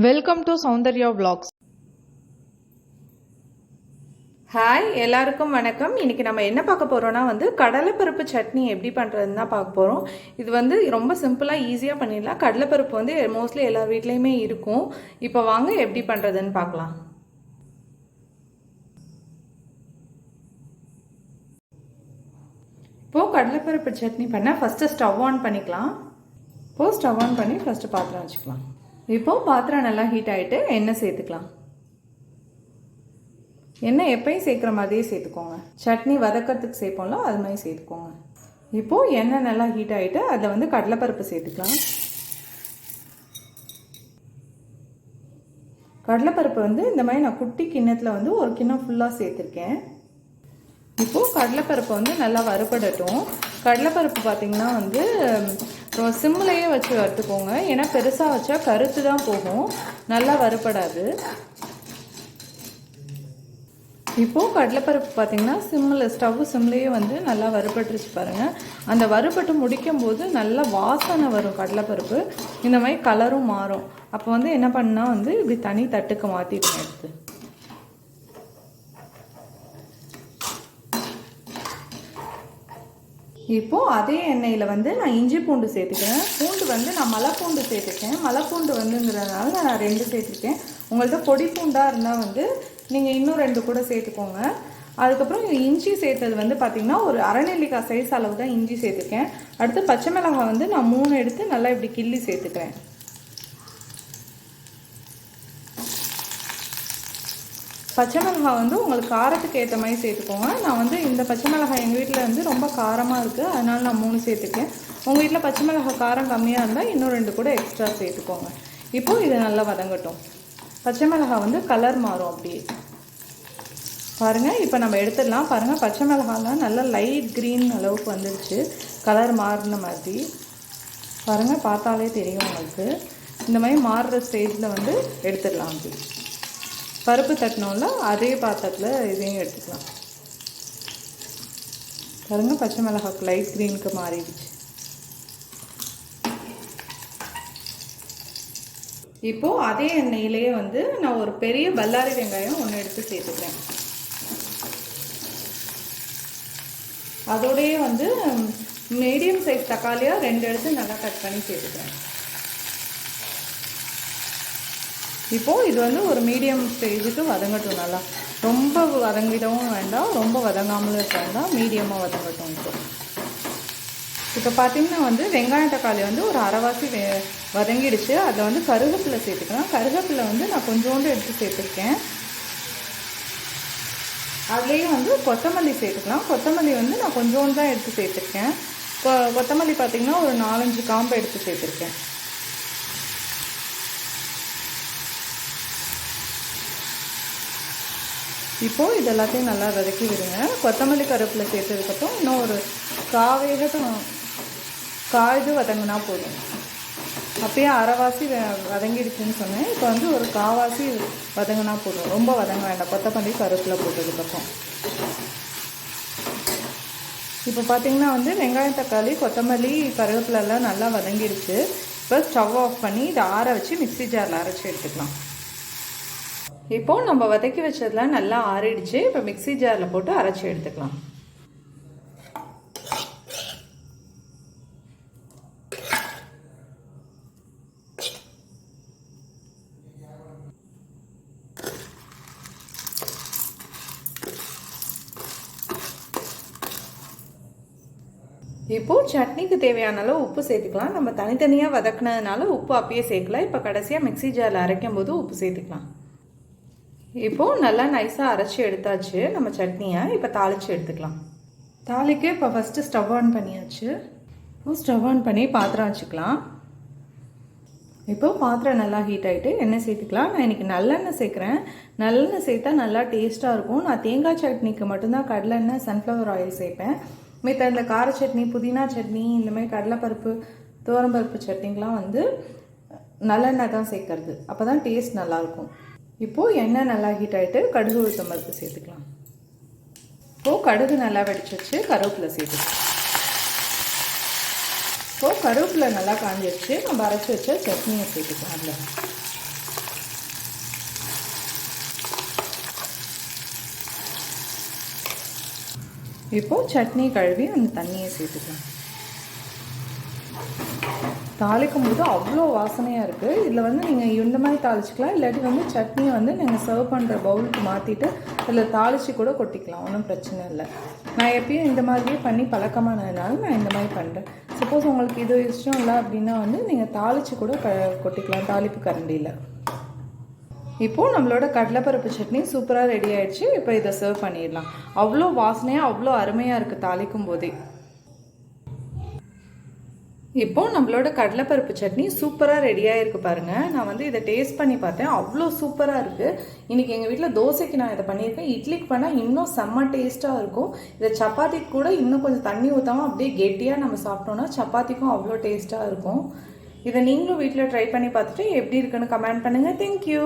Welcome to Soundarya vlogs. Hi எல்லாருக்கும் வணக்கம். இன்னைக்கு நம்ம என்ன பார்க்க போகிறோம்னா வந்து கடலைப்பருப்பு சட்னி எப்படி பண்ணுறதுன்னு தான் பார்க்க போகிறோம் இது வந்து ரொம்ப சிம்பிளாக ஈஸியாக பண்ணிடலாம். கடலைப்பருப்பு வந்து மோஸ்ட்லி எல்லார் வீட்லேயுமே இருக்கும். இப்போ வாங்க எப்படி பண்ணுறதுன்னு பார்க்கலாம். இப்போது கடலைப்பருப்பு சட்னி பண்ண ஃபஸ்ட்டு ஸ்டவ் ஆன் பண்ணிக்கலாம். இப்போது ஸ்டவ் ஆன் பண்ணி ஃபஸ்ட்டு பாத்திரம் வச்சுக்கலாம். இப்போது பாத்திரம் நல்லா ஹீட் ஆகிட்டு எண்ணெய் சேர்த்துக்கலாம். எண்ணெய் எப்பயும் சேர்க்குற மாதிரியே சேர்த்துக்கோங்க. சட்னி வதக்கிறதுக்கு சேர்ப்போம்ல அது மாதிரி சேர்த்துக்கோங்க. இப்போது எண்ணெய் நல்லா ஹீட் ஆகிட்டு அதில் வந்து கடலைப்பருப்பு சேர்த்துக்கலாம். கடலைப்பருப்பு வந்து இந்த மாதிரி நான் குட்டி கிண்ணத்தில் வந்து ஒரு கிண்ணம் ஃபுல்லாக சேர்த்துருக்கேன். இப்போது கடலைப்பருப்பு வந்து நல்லா வறுபடட்டும். கடலைப்பருப்பு பார்த்திங்கன்னா வந்து சிம்மிலையே வச்சு வறுத்துக்கோங்க. ஏன்னா பெருசாக வச்சா கருத்து தான் போகும். நல்லா வறுப்படாது இப்போது கடலைப்பருப்பு பார்த்திங்கன்னா சிம்மில் ஸ்டவ் சிம்லேயே வந்து நல்லா வறுபட்டுருச்சு பாருங்கள் அந்த வறுபட்டு முடிக்கும் போது நல்லா வாசனை வரும் கடலைப்பருப்பு. இந்த மாதிரி கலரும் மாறும். அப்போ வந்து என்ன பண்ணால் வந்து இப்படி தனி தட்டுக்கு மாற்றிடுங்க எடுத்து. இப்போது அதே எண்ணெயில் வந்து நான் இஞ்சி பூண்டு சேர்த்துக்கிறேன். பூண்டு வந்து நான் மலை பூண்டு சேர்த்துக்கேன் மலை பூண்டு வந்துங்கிறதுனால நான் ரெண்டு சேர்த்துருக்கேன். உங்கள்கிட்ட பொடி பூண்டாக இருந்தால் வந்து நீங்கள் இன்னும் ரெண்டு கூட சேர்த்துக்கோங்க. அதுக்கப்புறம் இஞ்சி சேர்த்தது வந்து பார்த்திங்கன்னா ஒரு அரைநெல்லிக்காய் சைஸ் அளவு தான் இஞ்சி சேர்த்துருக்கேன். அடுத்து பச்சை மிளகாய் வந்து நான் மூணு எடுத்து நல்லா இப்படி கிள்ளி சேர்த்துக்கிறேன். பச்சை மிளகாய் வந்து உங்களுக்கு காரத்துக்கு ஏற்ற மாதிரி சேர்த்துக்கோங்க. நான் வந்து இந்த பச்சை மிளகாய் எங்கள் வீட்டில் வந்து ரொம்ப காரமாக இருக்குது அதனால் நான் மூணு சேர்த்துக்கேன். உங்கள் வீட்டில் பச்சை மிளகாய் காரம் கம்மியாக இருந்தால் இன்னும் ரெண்டு கூட எக்ஸ்ட்ரா சேர்த்துக்கோங்க. இப்போது இது நல்லா வதங்கட்டும். பச்சை மிளகாய் வந்து கலர் மாறும் அப்படியே. பாருங்கள் இப்போ நம்ம எடுத்துடலாம். பாருங்கள் பச்சை மிளகாலாம் நல்லா லைட் க்ரீன் அளவுக்கு வந்துடுச்சு கலர் மாறின மாதிரி. பாருங்கள் பார்த்தாலே தெரியும் உங்களுக்கு. இந்த மாதிரி மாறுற ஸ்டேஜில் வந்து எடுத்துடலாம் அப்படி. பருப்பு தட்டினோம்ல அதே பாத்திரத்தில் இதையும் எடுத்துக்கலாம். பாருங்கள் பச்சை மிளகாக்கு லைட் க்ரீனுக்கு மாறிடுச்சு. இப்போது அதே எண்ணெயிலேயே வந்து நான் ஒரு பெரிய பல்லாரி வெங்காயம் ஒன்று எடுத்து சேர்த்துக்கிறேன். அதோடையே வந்து மீடியம் சைஸ் தக்காளியாக ரெண்டு எடுத்து நல்லா கட் பண்ணி சேர்த்துக்கிறேன். இப்போது இது வந்து ஒரு மீடியம் ஸ்டேஜுக்கு வதங்கட்டும் நல்லா. ரொம்ப வதங்கிடவும் வேண்டாம் ரொம்ப வதங்காமலும் இருக்க வேண்டாம் மீடியமாக வதங்கட்டும் இப்போ. இப்போ பார்த்தீங்கன்னா வந்து வெங்காயம் தக்காளி வந்து ஒரு அரைவாசி வெ வதங்கிடுச்சு. அதில் வந்து கருவேப்பிலை சேர்த்துக்கலாம். கருவேப்பிலை வந்து நான் கொஞ்சோண்டு எடுத்து சேர்த்துருக்கேன். அதுலேயே வந்து கொத்தமல்லி சேர்த்துக்கலாம். கொத்தமல்லி வந்து நான் கொஞ்சோண்டு தான் எடுத்து சேர்த்துருக்கேன். கொ கொத்தமல்லி பார்த்திங்கன்னா ஒரு நாலஞ்சு காம்பு எடுத்து சேர்த்துருக்கேன். இப்போது இது எல்லாத்தையும் நல்லா வதக்கி விடுங்க. கொத்தமல்லி கருவேப்பிலை சேர்த்ததுக்கப்புறம் இன்னும் ஒரு காவேகட்டும் காய்து வதங்கினா போதும். அப்பயே அரைவாசி வதங்கிடுச்சுன்னு சொன்னேன். இப்போ வந்து ஒரு காவாசி வதங்கினா போதும். ரொம்ப வதங்க வேண்டாம். கொத்தமல்லி கருவேப்பிலை போட்டதுக்கப்புறம். இப்போ பார்த்தீங்கன்னா வந்து வெங்காயம் தக்காளி கொத்தமல்லி கருவேப்பிலெல்லாம் நல்லா வதங்கிடுச்சு. இப்போ ஸ்டவ் ஆஃப் பண்ணி இதை ஆற வச்சு மிக்ஸி ஜாரில் அரைச்சி எடுத்துக்கலாம். இப்போது நம்ம வதக்கி வச்சதெல்லாம் நல்லா ஆறிடுச்சு. இப்போ மிக்ஸி ஜாரில் போட்டு அரைச்சி எடுத்துக்கலாம். இப்போது சட்னிக்கு தேவையான அளவு உப்பு சேர்த்துக்கலாம். நம்ம தனித்தனியாக வதக்குனதுனால உப்பு அப்பயே சேர்க்கலாம். இப்போ கடைசியாக மிக்ஸி ஜாரில் அரைக்கும் போது உப்பு சேர்த்துக்கலாம். இப்போது நல்லா நைஸாக அரைச்சி எடுத்தாச்சு. நம்ம சட்னியை இப்போ தாளித்து எடுத்துக்கலாம். தாளிக்கு இப்போ ஃபஸ்ட்டு ஸ்டவ் ஆன் பண்ணியாச்சு. இப்போ ஸ்டவ் ஆன் பண்ணி பாத்திரம் வச்சுக்கலாம். இப்போது பாத்திரம் நல்லா ஹீட் ஆகிட்டு எண்ணெய் சேர்த்துக்கலாம். நான் இன்றைக்கி நல்லெண்ணெய் சேர்க்குறேன். நல்லெண்ணெய் சேர்த்தா நல்லா டேஸ்ட்டாக இருக்கும். நான் தேங்காய் சட்னிக்கு மட்டும்தான் கடலெண்ணெய் சன்ஃப்ளவர் ஆயில் சேர்ப்பேன். மித்த இந்த கார சட்னி புதினா சட்னி இந்தமாதிரி கடலைப்பருப்பு துவரம்பருப்பு சட்னிக்கெலாம் வந்து நல்லெண்ணெய் தான் சேர்க்கறது. அப்போ தான் டேஸ்ட் நல்லாயிருக்கும் இப்போது எண்ணெய் நல்லா ஹீட் ஆகிட்டு கடுகு உளுத்தம் பருப்பு சேர்த்துக்கலாம். இப்போது கடுகு நல்லா வெடிச்சு வச்சு கருவேப்பிலை சேர்த்துக்கலாம். இப்போது கருவேப்பிலை நல்லா காஞ்சி வச்சு நம்ம அரைச்சி வச்ச சட்னியை சேர்த்துக்கலாம் அதில். இப்போது சட்னி கழுவி அந்த தண்ணியை சேர்த்துக்கலாம். தாளிக்கும் போது அவ்வளோ வாசனையாக இருக்குது இதில் வந்து நீங்கள் இந்த மாதிரி தாளிச்சிக்கலாம். இல்லாட்டி வந்து சட்னியை வந்து நீங்கள் சர்வ் பண்ணுற பவுலுக்கு மாற்றிட்டு அதில் தாளித்து கூட கொட்டிக்கலாம். ஒன்றும் பிரச்சனை இல்லை. நான் எப்பயும் இந்த மாதிரியே பண்ணி பழக்கமானதுனால நான் இந்த மாதிரி பண்ணுறேன் சப்போஸ் உங்களுக்கு இது இஷ்டம் இல்லை அப்படின்னா வந்து நீங்கள் தாளித்து கூட க கொட்டிக்கலாம். தாளிப்பு கரண்டியில். இப்போது நம்மளோட கடலைப்பருப்பு சட்னி சூப்பராக ரெடி ஆயிடுச்சு. இப்போ இதை சர்வ் பண்ணிடலாம். அவ்வளோ வாசனையாக அவ்வளோ அருமையாக இருக்குது தாளிக்கும் போதே. இப்போ நம்மளோட கடலைப்பருப்பு சட்னி சூப்பராக ரெடியாக பாருங்கள் நான் வந்து இதை டேஸ்ட் பண்ணி பார்த்தேன். அவ்வளோ சூப்பராக இருக்குது இன்றைக்கி எங்கள் வீட்டில் தோசைக்கு நான் இதை பண்ணியிருக்கேன். இட்லிக்கு பண்ணால் இன்னும் செம்ம டேஸ்ட்டாக இருக்கும். இதை சப்பாத்திக்கு கூட இன்னும் கொஞ்சம் தண்ணி ஊற்றாமல் அப்படியே கெட்டியாக நம்ம சாப்பிட்டோன்னா சப்பாத்திக்கும் அவ்வளோ டேஸ்ட்டாக இருக்கும். இதை நீங்களும் வீட்டில் ட்ரை பண்ணி பார்த்துட்டு எப்படி இருக்குன்னு கமெண்ட் பண்ணுங்கள் தேங்க்யூ